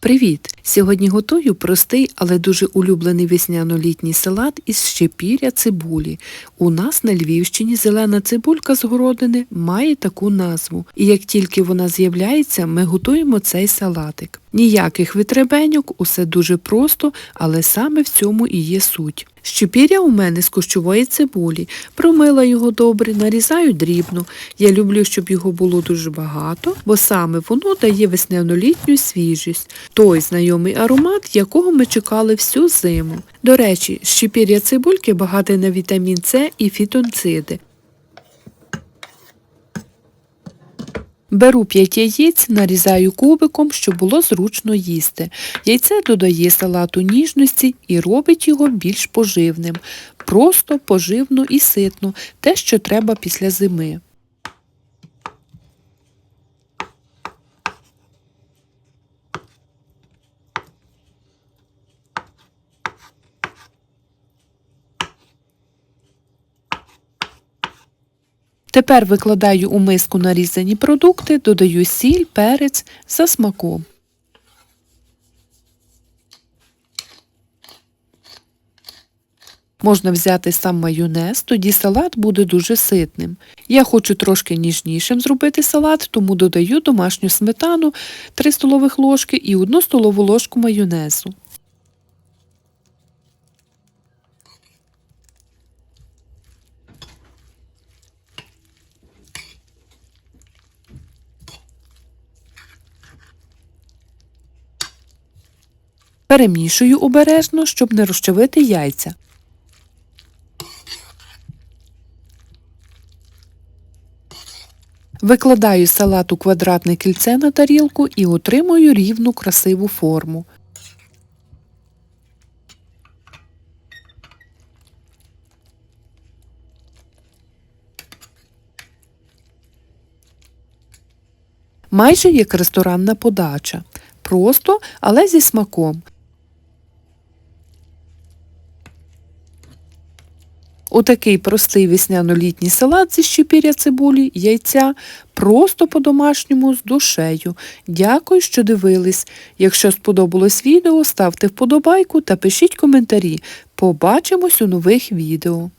Привіт! Сьогодні готую простий, але дуже улюблений весняно-літній салат із щепіря цибулі. У нас на Львівщині зелена цибулька з городини має таку назву. І як тільки вона з'являється, ми готуємо цей салатик. Ніяких витребеньок, усе дуже просто, але саме в цьому і є суть. Щепіря у мене з кущової цибулі. Промила його добре, нарізаю дрібно. Я люблю, щоб його було дуже багато, бо саме воно дає весняно-літню свіжість, той знайомий аромат, якого ми чекали всю зиму. До речі, щепіря цибульки багате на вітамін С і фітонциди. Беру 5 яєць, нарізаю кубиком, щоб було зручно їсти. Яйце додає салату ніжності і робить його більш поживним. Просто, поживно і ситно, те, що треба після зими. Тепер викладаю у миску нарізані продукти, додаю сіль, перець за смаком. Можна взяти сам майонез, тоді салат буде дуже ситним. Я хочу трошки ніжнішим зробити салат, тому додаю домашню сметану 3 столових ложки і 1 столову ложку майонезу. Перемішую обережно, щоб не розчавити яйця. Викладаю салат у квадратне кільце на тарілку і отримую рівну красиву форму. Майже як ресторанна подача. Просто, але зі смаком. Отакий простий весняно-літній салат зі щепіря цибулі, яйця, просто по-домашньому з душею. Дякую, що дивились. Якщо сподобалось відео, ставте вподобайку та пишіть коментарі. Побачимось у нових відео.